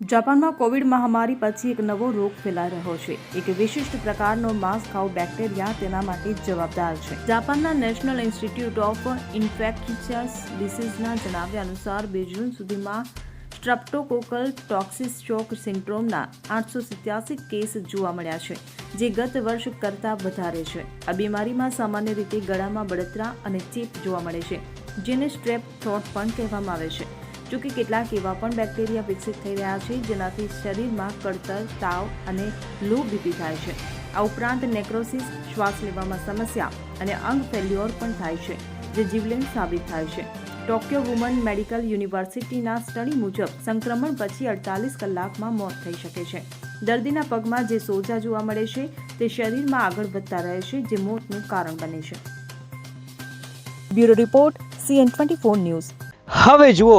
જાપાનમાં કોવિડ મહામારી પછી એક નવો રોગ ફેલાઈ રહ્યો છે. એક વિશિષ્ટ પ્રકારનો માંસ ખાવ બેક્ટેરિયા તેના માટે જવાબદાર છે. જાપાનના નેશનલ ઇન્સ્ટિટ્યૂટ ઓફ ઇન્ફેક્શિયસ ડિસીઝના જણાવ્યા અનુસાર બે જૂન સુધીમાં સ્ટ્રપ્ટોકોકલ ટોક્સિસ શોક સિન્ડ્રોમના આઠસો સિત્યાસી કેસ જોવા મળ્યા છે, જે ગત વર્ષ કરતાં વધારે છે. આ બીમારીમાં સામાન્ય રીતે ગળામાં બળતરા અને ચેપ જોવા મળે છે, જેને સ્ટ્રેપ થ્રોટ પણ કહેવામાં આવે છે. જોકે કેટલાક એવા પણ બેક્ટેરિયા વિકસિત થઈ રહ્યા છે, જેનાથી શરીરમાં કળતર તાવ અને લો બીપી થાય છે. આ ઉપરાંત નેક્રોસિસ, શ્વાસ લેવામાં સમસ્યા અને અંગ ફેલ્યોર પણ થાય છે, જે જીવલેણ સાબિત થાય છે. ટોક્યો વુમન મેડિકલ યુનિવર્સિટીના સ્ટડી મુજબ સંક્રમણ પછી અડતાલીસ કલાકમાં મોત થઈ શકે છે. દર્દીના પગમાં જે સોજા જોવા મળે છે, તે શરીરમાં આગળ વધતા રહે છે, જે મોતનું કારણ બને છે. Bureau report, CN twenty news. હવે જુઓ